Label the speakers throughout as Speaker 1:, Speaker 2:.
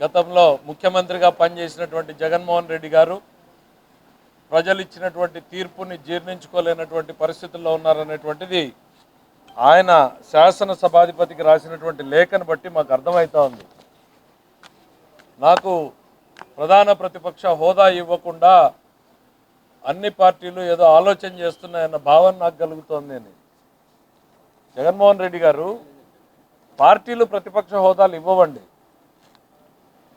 Speaker 1: గతంలో ముఖ్యమంత్రిగా పనిచేసినటువంటి జగన్మోహన్ రెడ్డి గారు ప్రజలు ఇచ్చినటువంటి తీర్పుని జీర్ణించుకోలేనటువంటి పరిస్థితుల్లో ఉన్నారనేటువంటిది ఆయన శాసనసభాధిపతికి రాసినటువంటి లేఖను బట్టి మాకు అర్థమవుతా ఉంది. నాకు ప్రధాన ప్రతిపక్ష హోదా ఇవ్వకుండా అన్ని పార్టీలు ఏదో ఆలోచన చేస్తున్నాయన్న భావన నాకు కలుగుతోంది అని. జగన్మోహన్ రెడ్డి గారు పార్టీలు ప్రతిపక్ష హోదాలు ఇవ్వవండి.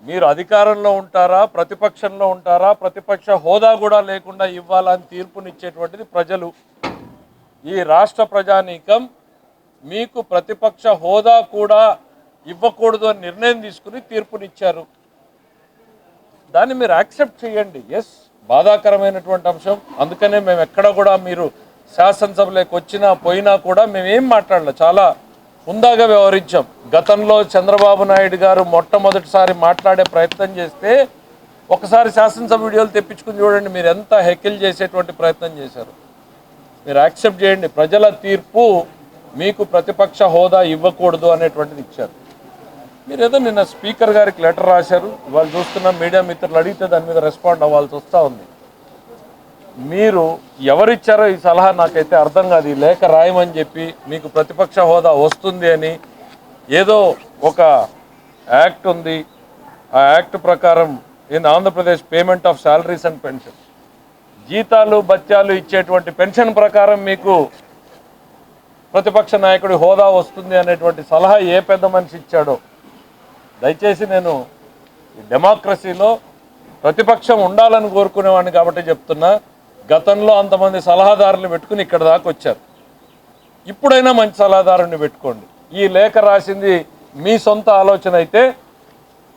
Speaker 1: మీరు అధికారంలో ఉంటారా ప్రతిపక్షంలో ఉంటారా ప్రతిపక్ష హోదా కూడా లేకుండా ఇవ్వాలని తీర్పునిచ్చేటువంటిది ప్రజలు. ఈ రాష్ట్ర ప్రజానీకం మీకు ప్రతిపక్ష హోదా కూడా ఇవ్వకూడదు అని నిర్ణయం తీసుకుని తీర్పునిచ్చారు. దాన్ని మీరు యాక్సెప్ట్ చేయండి. ఎస్ బాధాకరమైనటువంటి అంశం. అందుకనే మేము ఎక్కడ కూడా మీరు శాసనసభలోకి వచ్చినా పోయినా కూడా మేమేం మాట్లాడలే. చాలా హుందాగా వ్యవహరించాం. గతంలో చంద్రబాబు నాయుడు గారు మొట్టమొదటిసారి మాట్లాడే ప్రయత్నం చేస్తే ఒకసారి శాసనసభ వీడియోలు తెప్పించుకుని చూడండి మీరు ఎంత హెకిల్ చేసేటువంటి ప్రయత్నం చేశారు. మీరు యాక్సెప్ట్ చేయండి. ప్రజల తీర్పు మీకు ప్రతిపక్ష హోదా ఇవ్వకూడదు అనేటువంటిది ఇచ్చారు. మీరు ఏదో నిన్న స్పీకర్ గారికి లెటర్ రాశారు. వాళ్ళు చూస్తున్న మీడియా మిత్రులు అడిగితే దాని మీద రెస్పాండ్ అవ్వాల్సి వస్తూ ఉంది. మీరు ఎవరిచ్చారో ఈ సలహా నాకైతే అర్థం కాదు. ఈ లేఖ రాయమని చెప్పి మీకు ప్రతిపక్ష హోదా వస్తుంది అని ఏదో ఒక యాక్ట్ ఉంది. ఆ యాక్ట్ ప్రకారం in Andhra Pradesh payment of salaries and pension. జీతాలు బత్యాలు ఇచ్చేటువంటి పెన్షన్ ప్రకారం మీకు ప్రతిపక్ష నాయకుడి హోదా వస్తుంది అనేటువంటి సలహా ఏ పెద్ద మనిషి ఇచ్చాడో దయచేసి నేను డెమోక్రసీలో ప్రతిపక్షం ఉండాలని కోరుకునేవాడిని కాబట్టి చెప్తున్నా. గతంలో అంతమంది సలహాదారులు పెట్టుకుని ఇక్కడ దాకా వచ్చారు. ఇప్పుడైనా మంచి సలహాదారుని పెట్టుకోండి. ఈ లేఖ రాసింది మీ సొంత ఆలోచన అయితే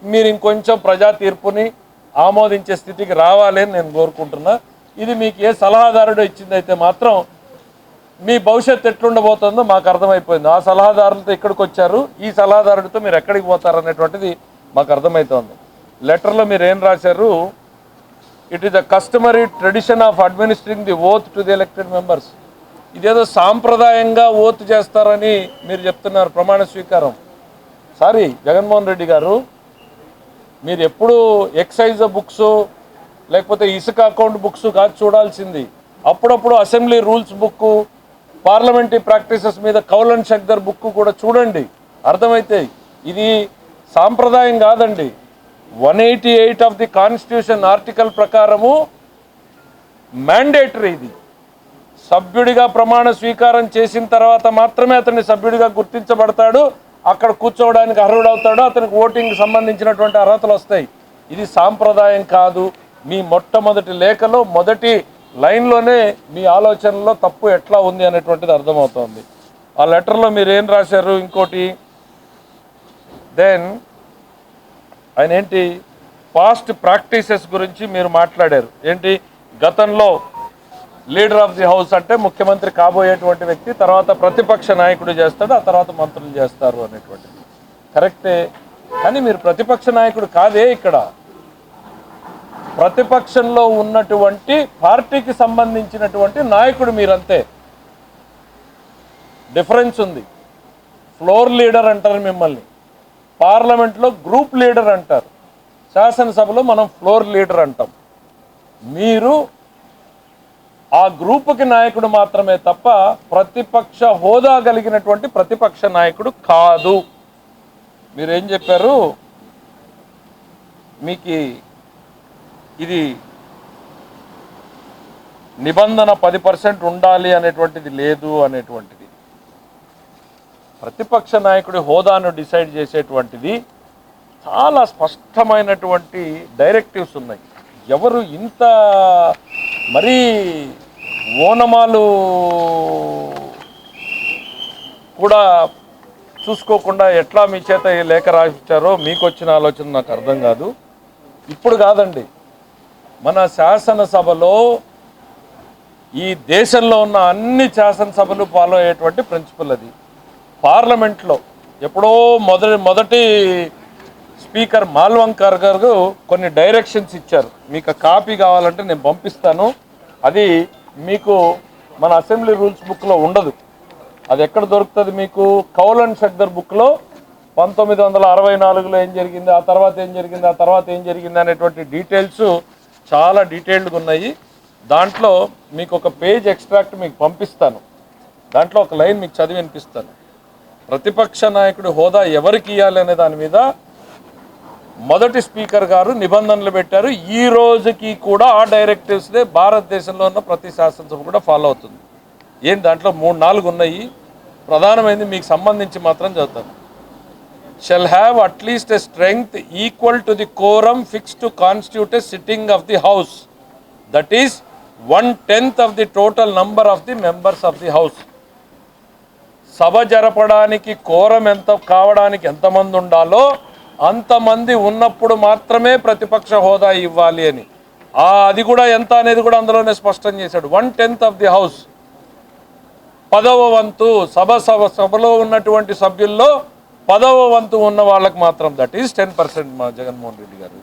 Speaker 1: మీరు ఇంకొంచెం ప్రజా తీర్పుని ఆమోదించే స్థితికి రావాలి అని నేను కోరుకుంటున్నా. ఇది మీకు ఏ సలహాదారుడు ఇచ్చిందైతే మాత్రం మీ భవిష్యత్తు ఎట్లుండబోతుందో మాకు అర్థమైపోయింది. ఆ సలహాదారులతో ఇక్కడికి వచ్చారు. ఈ సలహాదారుడితో మీరు ఎక్కడికి పోతారు అనేటువంటిది మాకు అర్థమవుతోంది లెటర్లో మీరు ఏం రాశారు? It is the customary tradition of administering the oath to the elected members ఇదేదో సాంప్రదాయంగా ఓత్ చేస్తారని మీరు చెప్తున్నారు ప్రమాణ స్వీకారం. సారీ జగన్మోహన్ రెడ్డి గారు మీరు ఎప్పుడు ఎక్సైజ్ బుక్స్ లేకపోతే ఇసుక అకౌంట్ బుక్స్ కాదు చూడాల్సింది. అప్పుడప్పుడు assembly rules book parliamentary practices మీద కౌలన్ షక్దర్ బుక్ కూడా చూడండి. అర్థమైతే ఇది సాంప్రదాయం కాదండి. One eighty eight of the constitution article ప్రకారము మ్యాండేటరీ ఇది. సభ్యుడిగా ప్రమాణ స్వీకారం చేసిన తర్వాత మాత్రమే అతన్ని సభ్యుడిగా గుర్తించబడతాడు. అక్కడ కూర్చోవడానికి అర్హుడవుతాడు అతనికి ఓటింగ్ సంబంధించినటువంటి అర్హతలు వస్తాయి. ఇది సాంప్రదాయం కాదు. మీ మొట్టమొదటి లేఖలో మొదటి లైన్లోనే మీ ఆలోచనలో తప్పు ఎట్లా ఉంది అనేటువంటిది అర్థమవుతోంది. ఆ లెటర్లో మీరు ఏం రాశారు ఇంకోటి? దెన్ ఆయన ఏంటి? పాస్ట్ ప్రాక్టీసెస్ గురించి మీరు మాట్లాడారు. ఏంటి? గతంలో లీడర్ ఆఫ్ ది హౌస్ అంటే ముఖ్యమంత్రి కాబోయేటువంటి వ్యక్తి తర్వాత ప్రతిపక్ష నాయకుడు చేస్తాడు ఆ తర్వాత మంత్రులు చేస్తారు అనేటువంటిది. కరెక్టే? కానీ మీరు ప్రతిపక్ష నాయకుడు కాదే ఇక్కడ. ప్రతిపక్షంలో ఉన్నటువంటి పార్టీకి సంబంధించినటువంటి నాయకుడు మీరంతే. డిఫరెన్స్ ఉంది. ఫ్లోర్ లీడర్ అంటారు మిమ్మల్ని. పార్లమెంట్లో గ్రూప్ లీడర్ అంటారు. శాసనసభలో మనం ఫ్లోర్ లీడర్ అంటాం. మీరు ఆ గ్రూపుకి నాయకుడు మాత్రమే తప్ప ప్రతిపక్ష హోదా కలిగినటువంటి ప్రతిపక్ష నాయకుడు కాదు. మీరేం చెప్పారు? మీకు ఇది నిబంధన పది పర్సెంట్ ఉండాలి అనేటువంటిది లేదు అనేటువంటిది. ప్రతిపక్ష నాయకుడి హోదాను డిసైడ్ చేసేటువంటిది చాలా స్పష్టమైనటువంటి డైరెక్టివ్స్ ఉన్నాయి. ఎవరు ఇంత మరీ ఓనమాలు కూడా చూసుకోకుండా ఎట్లా మీ చేత ఈ లేఖ రాసిచ్చారో మీకు వచ్చిన ఆలోచన నాకు అర్థం కాదు. ఇప్పుడు కాదండి. మన శాసనసభలో ఈ దేశంలో ఉన్న అన్ని శాసనసభలు ఫాలో అయ్యేటువంటి ప్రిన్సిపల్ అది. పార్లమెంట్లో ఎప్పుడో మొదటి మొదటి స్పీకర్ మాల్వంకర్ గారు కొన్ని డైరెక్షన్స్ ఇచ్చారు. మీకు కాపీ కావాలంటే నేను పంపిస్తాను. అది మీకు మన అసెంబ్లీ రూల్స్ బుక్లో ఉండదు. అది ఎక్కడ దొరుకుతుంది మీకు? కౌల్ అండ్ షక్దర్ బుక్లో పంతొమ్మిది వందల అరవై నాలుగులో ఏం జరిగింది ఆ తర్వాత ఏం జరిగింది ఆ తర్వాత ఏం జరిగింది అనేటువంటి డీటెయిల్స్ చాలా డీటెయిల్డ్గా ఉన్నాయి. దాంట్లో మీకు ఒక పేజ్ ఎక్స్ట్రాక్ట్ మీకు పంపిస్తాను. దాంట్లో ఒక లైన్ మీకు చదివి వినిపిస్తాను. ప్రతిపక్ష నాయకుడి హోదా ఎవరికి ఇవ్వాలి అనే దాని మీద మొదటి స్పీకర్ గారు నిబంధనలు పెట్టారు. ఈ రోజుకి కూడా ఆ డైరెక్టివ్స్నే భారతదేశంలో ఉన్న ప్రతి శాసనసభ కూడా ఫాలో అవుతుంది. ఏం దాంట్లో మూడు నాలుగు ఉన్నాయి. ప్రధానమైనది మీకు సంబంధించి మాత్రం చదువుతాను. Shall have at least a strength equal to the quorum fix to constitute a sitting of the house that is one tenth of the total number of the members of the house సభ జరపడానికి quorum ఎంత కావడానికి ఎంతమంది ఉండాలో అంతమంది ఉన్నప్పుడు మాత్రమే ప్రతిపక్ష హోదా ఇవ్వాలి అని. అది కూడా ఎంత అనేది కూడా అందులోనే స్పష్టం చేశాడు. One tenth of the house. పదవ వంతు సభ సభ సభలో ఉన్నటువంటి సభ్యుల్లో పదవ వంతు ఉన్న వాళ్ళకి మాత్రం దట్ ఈస్ టెన్ పర్సెంట్ మా జగన్మోహన్ రెడ్డి గారు.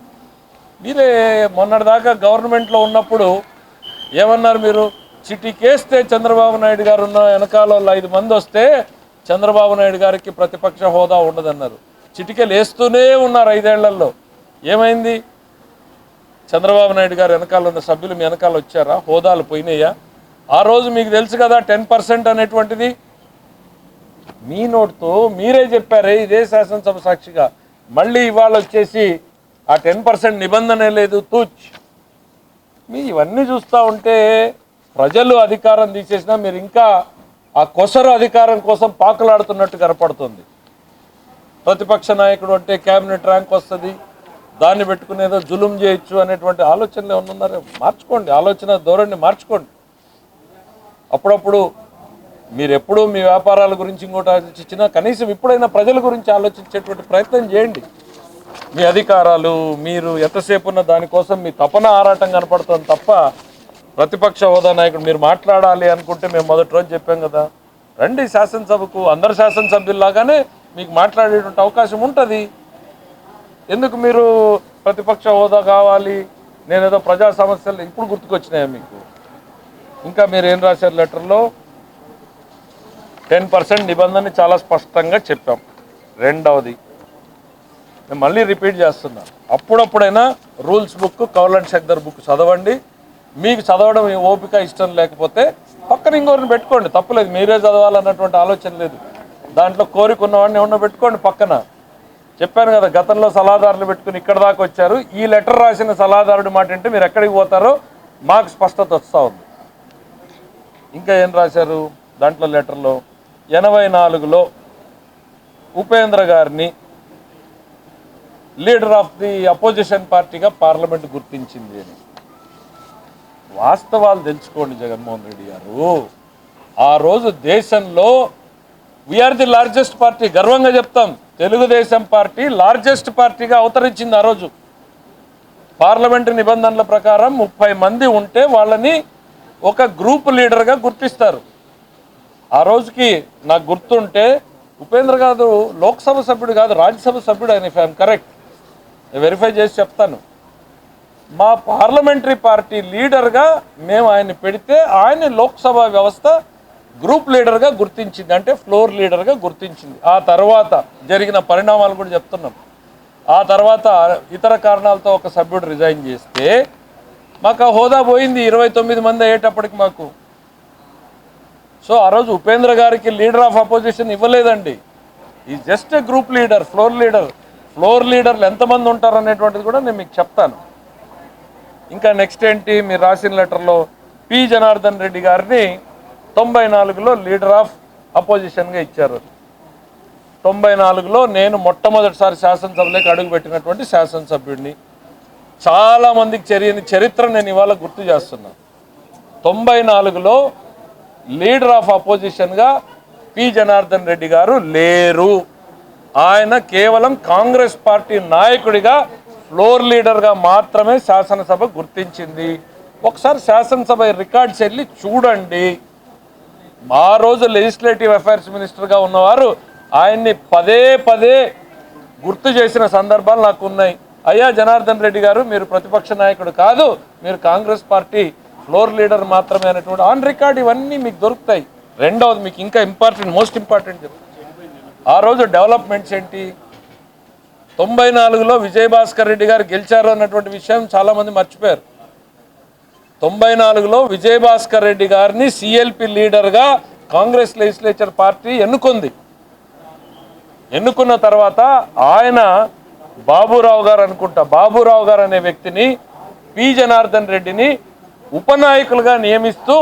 Speaker 1: మీరే మొన్నటిదాకా గవర్నమెంట్లో ఉన్నప్పుడు ఏమన్నారు మీరు? చిటికేస్తే చంద్రబాబు నాయుడు గారు ఉన్న వెనకాల ఐదు మంది వస్తే చంద్రబాబు నాయుడు గారికి ప్రతిపక్ష హోదా ఉండదన్నారు. చిటికలు వేస్తూనే ఉన్నారు ఐదేళ్ళలో. ఏమైంది? చంద్రబాబు నాయుడు గారు వెనకాల ఉన్న సభ్యులు మీ వెనకాల వచ్చారా? హోదాలు పోయినాయా? ఆ రోజు మీకు తెలుసు కదా టెన్ పర్సెంట్ అనేటువంటిది. మీ నోటుతో మీరే చెప్పారే ఇదే శాసనసభ సాక్షిగా. మళ్ళీ ఇవాళ వచ్చేసి ఆ టెన్ పర్సెంట్ నిబంధనే లేదు తూచ్. మీ ఇవన్నీ చూస్తూ ఉంటే ప్రజలు అధికారం తీసేసినా మీరు ఇంకా ఆ కొసరు అధికారం కోసం పాకులాడుతున్నట్టు కనపడుతుంది. ప్రతిపక్ష నాయకుడు అంటే క్యాబినెట్ ర్యాంక్ వస్తుంది దాన్ని పెట్టుకునేదో జులుం చేయొచ్చు అనేటువంటి ఆలోచనలు ఏమన్నా ఉన్నారో? మార్చుకోండి ఆలోచన ధోరణి మార్చుకోండి. అప్పుడప్పుడు మీరు ఎప్పుడూ మీ వ్యాపారాల గురించి ఇంకోటి ఆలోచించినా కనీసం ఇప్పుడైనా ప్రజల గురించి ఆలోచించేటువంటి ప్రయత్నం చేయండి. మీ అధికారాలు మీరు ఎంతసేపు ఉన్న దానికోసం మీ తపన ఆరాటం కనపడుతుంది తప్ప ప్రతిపక్ష హోదా నాయకుడు మీరు మాట్లాడాలి అనుకుంటే మేము మొదటి రోజు చెప్పాం కదా. రండి శాసనసభకు అందరు శాసనసభ్యుల్లాగానే మీకు మాట్లాడేటువంటి అవకాశం ఉంటుంది. ఎందుకు మీరు ప్రతిపక్ష హోదా కావాలి? నేనేదో ప్రజా సమస్యలు ఇప్పుడు గుర్తుకొచ్చినాయా మీకు? ఇంకా మీరు ఏం రాశారు లెటర్లో? టెన్ పర్సెంట్ నిబంధన చాలా స్పష్టంగా చెప్పాం. రెండవది నేను మళ్ళీ రిపీట్ చేస్తున్నా. అప్పుడప్పుడైనా rules book Kaul Shakdher book చదవండి. మీకు చదవడం ఓపిక ఇష్టం లేకపోతే పక్కన ఇంకోరిని పెట్టుకోండి. తప్పులేదు మీరే చదవాలన్నటువంటి ఆలోచన లేదు. దాంట్లో కోరిక ఉన్నవాడిని ఏమన్నా పెట్టుకోండి పక్కన. చెప్పాను కదా గతంలో సలహాదారులు పెట్టుకుని ఇక్కడ దాకా వచ్చారు. ఈ లెటర్ రాసిన సలహాదారుడి మాట అంటే మీరు ఎక్కడికి పోతారో మాకు స్పష్టత వస్తూ ఉంది. ఇంకా ఏం రాశారు? దాంట్లో లెటర్లో ఎనభై నాలుగులో ఉపేంద్ర గారిని లీడర్ ఆఫ్ ది అపోజిషన్ పార్టీగా పార్లమెంట్ గుర్తించింది అని. వాస్తవాలు తెలుసుకోండి జగన్మోహన్ రెడ్డి గారు. ఆ రోజు దేశంలో వీఆర్ ది లార్జెస్ట్ పార్టీ గర్వంగా చెప్తాం. తెలుగుదేశం పార్టీ లార్జెస్ట్ పార్టీగా అవతరించింది ఆ రోజు. పార్లమెంటు నిబంధనల ప్రకారం ముప్పై మంది ఉంటే వాళ్ళని ఒక గ్రూప్ లీడర్గా గుర్తిస్తారు. ఆ రోజుకి నాకు గుర్తుంటే ఉపేంద్ర కాదు లోక్సభ సభ్యుడు కాదు రాజ్యసభ సభ్యుడు ఆయన ఇఫ్ ఐఎమ్ కరెక్ట్ వెరిఫై చేసి చెప్తాను. మా పార్లమెంటరీ పార్టీ లీడర్గా మేము ఆయన పెడితే ఆయన లోక్సభ వ్యవస్థ గ్రూప్ లీడర్గా గుర్తించింది అంటే ఫ్లోర్ లీడర్గా గుర్తించింది. ఆ తర్వాత జరిగిన పరిణామాలు కూడా చెప్తున్నాం. ఆ తర్వాత ఇతర కారణాలతో ఒక సభ్యుడు రిజైన్ చేస్తే మాకు ఆ హోదా పోయింది ఇరవై తొమ్మిది మంది అయ్యేటప్పటికి మాకు. సో ఆ రోజు ఉపేంద్ర గారికి లీడర్ ఆఫ్ అపోజిషన్ ఇవ్వలేదండి. ఈ just a group leader floor leader floor లీడర్లు ఎంతమంది ఉంటారు అనేటువంటిది కూడా నేను మీకు చెప్తాను. ఇంకా నెక్స్ట్ ఏంటి? మీరు రాసిన లెటర్లో పి జనార్దన్ రెడ్డి గారిని తొంభై నాలుగులో లీడర్ ఆఫ్ అపోజిషన్గా ఇచ్చారు. తొంభై నాలుగులో నేను మొట్టమొదటిసారి శాసనసభలోకి అడుగుపెట్టినటువంటి శాసనసభ్యుడిని. చాలామందికి చర్యని చరిత్ర నేను ఇవాళ గుర్తు చేస్తున్నాను తొంభై నాలుగులో లీడర్ ఆఫ్ అపోజిషన్గా పి జనార్దన్ రెడ్డి గారు లేరు. ఆయన కేవలం కాంగ్రెస్ పార్టీ నాయకుడిగా ఫ్లోర్ లీడర్గా మాత్రమే శాసనసభ గుర్తించింది. ఒకసారి శాసనసభ రికార్డ్స్ వెళ్ళి చూడండి. మా రోజు లెజిస్లేటివ్ అఫైర్స్ మినిస్టర్గా ఉన్నవారు ఆయన్ని పదే పదే గుర్తు చేసిన సందర్భాలు నాకు ఉన్నాయి అయ్యా జనార్దన్ రెడ్డి గారు మీరు ప్రతిపక్ష నాయకుడు కాదు మీరు కాంగ్రెస్ పార్టీ ఫ్లోర్ లీడర్ మాత్రమే అనేటువంటి ఆన్ రికార్డ్ ఇవన్నీ మీకు దొరుకుతాయి. రెండవది మీకు ఇంకా ఇంపార్టెంట్ మోస్ట్ ఇంపార్టెంట్ ఆ రోజు డెవలప్మెంట్స్ ఏంటి? తొంభై నాలుగులో విజయభాస్కర్ రెడ్డి గారు గెలిచారు అన్నటువంటి విషయం చాలామంది మర్చిపోయారు. తొంభై నాలుగులో విజయభాస్కర్ రెడ్డి గారిని సిఎల్పి లీడర్గా కాంగ్రెస్ లెజిస్లేచర్ పార్టీ ఎన్నుకుంది. ఎన్నుకున్న తర్వాత ఆయన బాబురావు గారు అనుకుంటా బాబురావు గారు అనే వ్యక్తిని పి జనార్దన్ రెడ్డిని ఉపనాయకులుగా నియమిస్తూ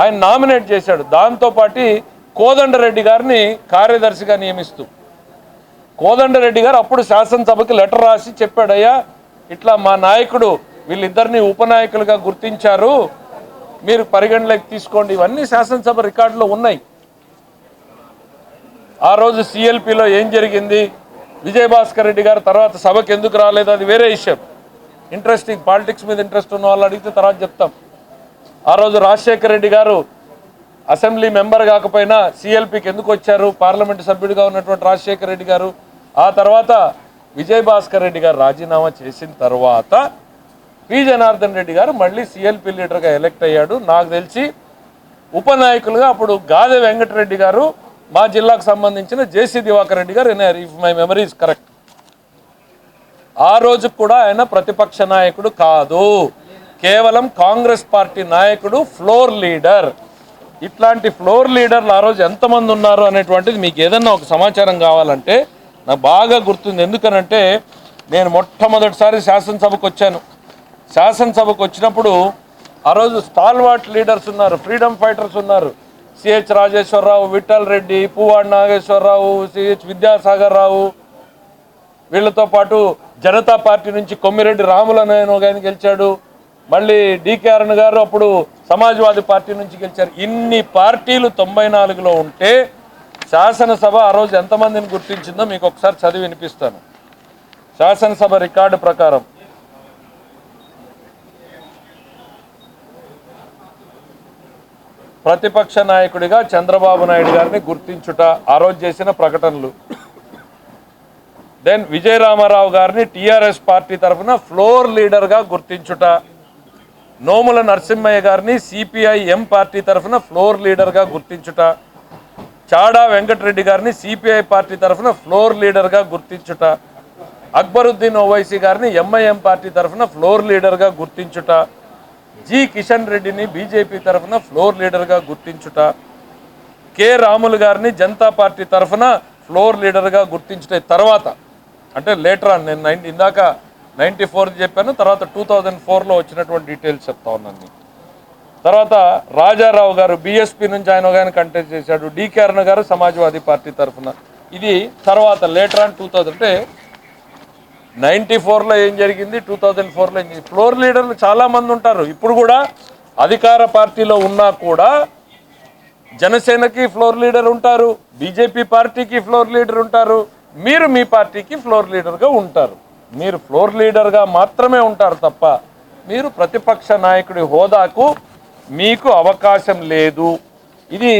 Speaker 1: ఆయన నామినేట్ చేశాడు. దాంతోపాటి కోదండరెడ్డి గారిని కార్యదర్శిగా నియమిస్తూ. కోదండరెడ్డి గారు అప్పుడు శాసనసభకి లెటర్ రాసి చెప్పాడయ్యా ఇట్లా మా నాయకుడు వీళ్ళిద్దరిని ఉపనాయకులుగా గుర్తించారు మీరు పరిగణలోకి తీసుకోండి. ఇవన్నీ శాసనసభ రికార్డులో ఉన్నాయి. ఆ రోజు సిఎల్పిలో ఏం జరిగింది? విజయభాస్కర్ రెడ్డి గారు తర్వాత సభకు ఎందుకు రాలేదు? అది వేరే విషయం. ఇంట్రెస్టింగ్ పాలిటిక్స్ మీద ఇంట్రెస్ట్ ఉన్న వాళ్ళు అడిగితే తర్వాత చెప్తాం. ఆ రోజు రాజశేఖర్ రెడ్డి గారు అసెంబ్లీ మెంబర్ కాకపోయినా సిఎల్పికి ఎందుకు వచ్చారు? పార్లమెంటు సభ్యుడిగా ఉన్నటువంటి రాజశేఖర్ రెడ్డి గారు ఆ తర్వాత విజయభాస్కర్ రెడ్డి గారు రాజీనామా చేసిన తర్వాత పి జనార్దన్ రెడ్డి గారు మళ్ళీ సిఎల్పి లీడర్గా ఎలక్ట్ అయ్యాడు. నాకు తెలిసి ఉపనాయకులుగా అప్పుడు గాదె వెంకటరెడ్డి గారు మా జిల్లాకు సంబంధించిన జేసీ దివాకర్ రెడ్డి గారు ఇఫ్ మై మెమరీస్ కరెక్ట్ ఆ రోజు కూడా ఆయన ప్రతిపక్ష నాయకుడు కాదు. కేవలం కాంగ్రెస్ పార్టీ నాయకుడు ఫ్లోర్ లీడర్. ఇట్లాంటి ఫ్లోర్ లీడర్లు ఆ రోజు ఎంతమంది ఉన్నారు అనేటువంటిది మీకు ఏదన్నా ఒక సమాచారం కావాలంటే నాకు బాగా గుర్తుంది. ఎందుకనంటే నేను మొట్టమొదటిసారి శాసనసభకు వచ్చాను. శాసనసభకు వచ్చినప్పుడు ఆ రోజు స్టాల్వాట్ లీడర్స్ ఉన్నారు ఫ్రీడమ్ ఫైటర్స్ ఉన్నారు. CH Rajeshwara Rao Vittal Reddy Puvvada Nageswara Rao CH Vidyasagar Rao. వీళ్ళతో పాటు జనతా పార్టీ నుంచి కొమ్మిరెడ్డి రాముల నేను ఒక ఆయన గెలిచాడు. మళ్ళీ డికే అరుణ్ గారు అప్పుడు సమాజ్వాదీ పార్టీ నుంచి గెలిచారు. ఇన్ని పార్టీలు తొంభై నాలుగులో ఉంటే శాసనసభ ఆ రోజు ఎంతమందిని గుర్తించిందో మీకు ఒకసారి చదివి వినిపిస్తాను. శాసనసభ రికార్డు ప్రకారం. ప్రతిపక్ష నాయకుడిగా చంద్రబాబు నాయుడు గారిని గుర్తించుట ఆ రోజు చేసిన ప్రకటనలు. దెన్ విజయరామారావు గారిని టీఆర్ఎస్ పార్టీ తరఫున ఫ్లోర్ లీడర్గా గుర్తించుట. నోముల నరసింహయ్య గారిని సిపిఐ ఎం పార్టీ తరఫున ఫ్లోర్ లీడర్గా గుర్తించుట. చాడా వెంకటరెడ్డి గారిని సిపిఐ పార్టీ తరఫున ఫ్లోర్ లీడర్గా గుర్తించుట. అక్బరుద్దీన్ ఓవైసీ గారిని ఎంఐఎం పార్టీ తరఫున ఫ్లోర్ లీడర్గా గుర్తించుట. జి కిషన్ రెడ్డిని బీజేపీ తరఫున ఫ్లోర్ లీడర్గా గుర్తించుట. కె రాములు గారిని జనతా పార్టీ తరఫున ఫ్లోర్ లీడర్గా గుర్తించుట తర్వాత అంటే లేటర్ ఆన్ నేను నైన్ ఇందాక నైంటీ ఫోర్ చెప్పాను తర్వాత టూ థౌజండ్ ఫోర్లో వచ్చినటువంటి డీటెయిల్స్ చెప్తా ఉన్నాను తర్వాత రాజారావు గారు బీఎస్పీ నుంచి ఆయన ఒక ఆయన కంటెస్ట్ చేశాడు. డికే అరుణ గారు సమాజ్వాదీ పార్టీ తరఫున. ఇది తర్వాత లేటర్ ఆన్ టూ థౌజండ్ అంటే నైంటీ ఫోర్లో ఏం జరిగింది? టూ థౌజండ్ ఫోర్లో ఏం జరిగింది? ఫ్లోర్ లీడర్లు చాలామంది ఉంటారు. ఇప్పుడు కూడా అధికార పార్టీలో ఉన్నా కూడా జనసేనకి ఫ్లోర్ లీడర్ ఉంటారు. బీజేపీ పార్టీకి ఫ్లోర్ లీడర్ ఉంటారు. మీరు మీ పార్టీకి ఫ్లోర్ లీడర్గా ఉంటారు. మీరు ఫ్లోర్ లీడర్గా మాత్రమే ఉంటారు తప్ప మీరు ప్రతిపక్ష నాయకుడి హోదాకు మీకు అవకాశం లేదు. ఇది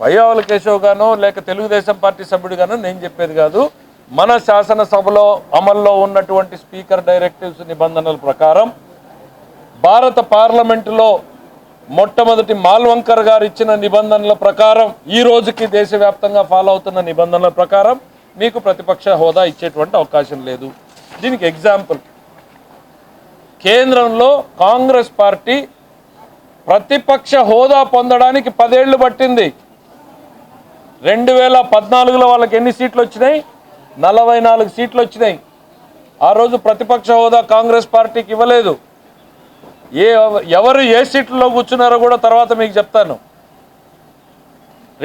Speaker 1: వైయావుల కేశవ్ గానో లేక తెలుగుదేశం పార్టీ సభ్యుడిగానో నేను చెప్పేది కాదు. మన శాసనసభలో అమల్లో ఉన్నటువంటి స్పీకర్ డైరెక్టివ్స్ నిబంధనల ప్రకారం భారత పార్లమెంటులో మొట్టమొదటి మాల్వంకర్ గారు ఇచ్చిన నిబంధనల ప్రకారం ఈ రోజుకి దేశవ్యాప్తంగా ఫాలో అవుతున్న నిబంధనల ప్రకారం మీకు ప్రతిపక్ష హోదా ఇచ్చేటువంటి అవకాశం లేదు. దీనికి ఎగ్జాంపుల్. కేంద్రంలో కాంగ్రెస్ పార్టీ ప్రతిపక్ష హోదా పొందడానికి పదేళ్ళు పట్టింది. రెండు వేల పద్నాలుగులో వాళ్ళకి ఎన్ని సీట్లు వచ్చినాయి? నలభై నాలుగు సీట్లు వచ్చినాయి. ఆ రోజు ప్రతిపక్ష హోదా కాంగ్రెస్ పార్టీకి ఇవ్వలేదు. ఏ ఎవరు ఏ సీట్లలో కూర్చున్నారో కూడా తర్వాత మీకు చెప్తాను.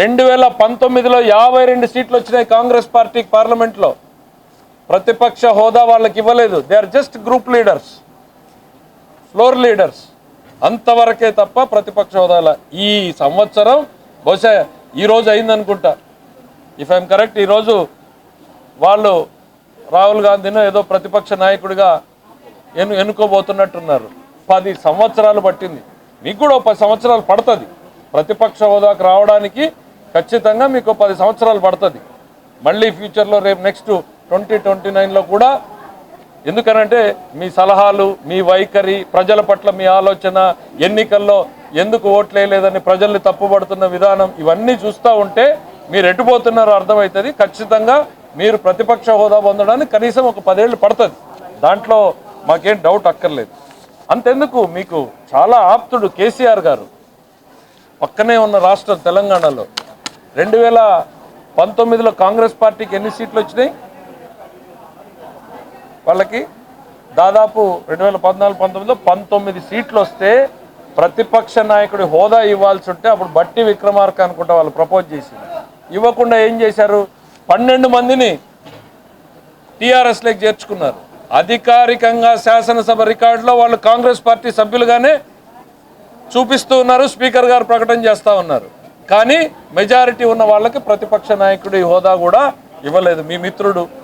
Speaker 1: రెండు వేల పంతొమ్మిదిలో యాభై రెండు సీట్లు వచ్చినాయి కాంగ్రెస్ పార్టీకి పార్లమెంట్లో. ప్రతిపక్ష హోదా వాళ్ళకి ఇవ్వలేదు. They are just group leaders floor leaders అంతవరకే తప్ప ప్రతిపక్ష హోదాల ఈ సంవత్సరం బహుశా ఈరోజు అయిందనుకుంటా. ఇఫ్ ఐఎమ్ కరెక్ట్ ఈరోజు వాళ్ళు రాహుల్ గాంధీని ఏదో ప్రతిపక్ష నాయకుడిగా ఎను ఎన్నుకోబోతున్నట్టున్నారు. పది సంవత్సరాలు పట్టింది. మీకు కూడా పది సంవత్సరాలు పడుతుంది. ప్రతిపక్ష హోదాకు రావడానికి ఖచ్చితంగా మీకు పది సంవత్సరాలు పడుతుంది. మళ్ళీ ఫ్యూచర్లో రేపు నెక్స్ట్ ట్వంటీ ట్వంటీ నైన్లో కూడా ఎందుకనంటే మీ సలహాలు మీ వైఖరి ప్రజల పట్ల మీ ఆలోచన ఎన్నికల్లో ఎందుకు ఓట్లేయలేదని ప్రజల్ని తప్పుపడుతున్న విధానం ఇవన్నీ చూస్తూ ఉంటే మీరు ఎటుపోతున్నారో అర్థమవుతుంది. ఖచ్చితంగా మీరు ప్రతిపక్ష హోదా పొందడానికి కనీసం ఒక పదేళ్ళు పడుతుంది. దాంట్లో మాకేం డౌట్ అక్కర్లేదు. అంతెందుకు మీకు చాలా ఆప్తుడు కేసీఆర్ గారు పక్కనే ఉన్న రాష్ట్రం తెలంగాణలో. రెండు వేల పంతొమ్మిదిలో కాంగ్రెస్ పార్టీకి ఎన్ని సీట్లు వచ్చినాయి? వాళ్ళకి దాదాపు రెండు వేల పద్నాలుగు పంతొమ్మిదిలో పంతొమ్మిది సీట్లు వస్తే ప్రతిపక్ష నాయకుడి హోదా ఇవ్వాల్సి ఉంటే అప్పుడు బట్టి విక్రమార్క అనుకుంటా వాళ్ళు ప్రపోజ్ చేసింది. ఇవ్వకుండా ఏం చేశారు? పన్నెండు మందిని టీఆర్ఎస్లోకి చేర్చుకున్నారు. అధికారికంగా శాసనసభ రికార్డులో వాళ్ళు కాంగ్రెస్ పార్టీ సభ్యులుగానే చూపిస్తూ ఉన్నారు స్పీకర్ గారు ప్రకటన చేస్తూ ఉన్నారు. కానీ మెజారిటీ ఉన్న వాళ్ళకి ప్రతిపక్ష నాయకుడి హోదా కూడా ఇవ్వలేదు. మీ మిత్రుడు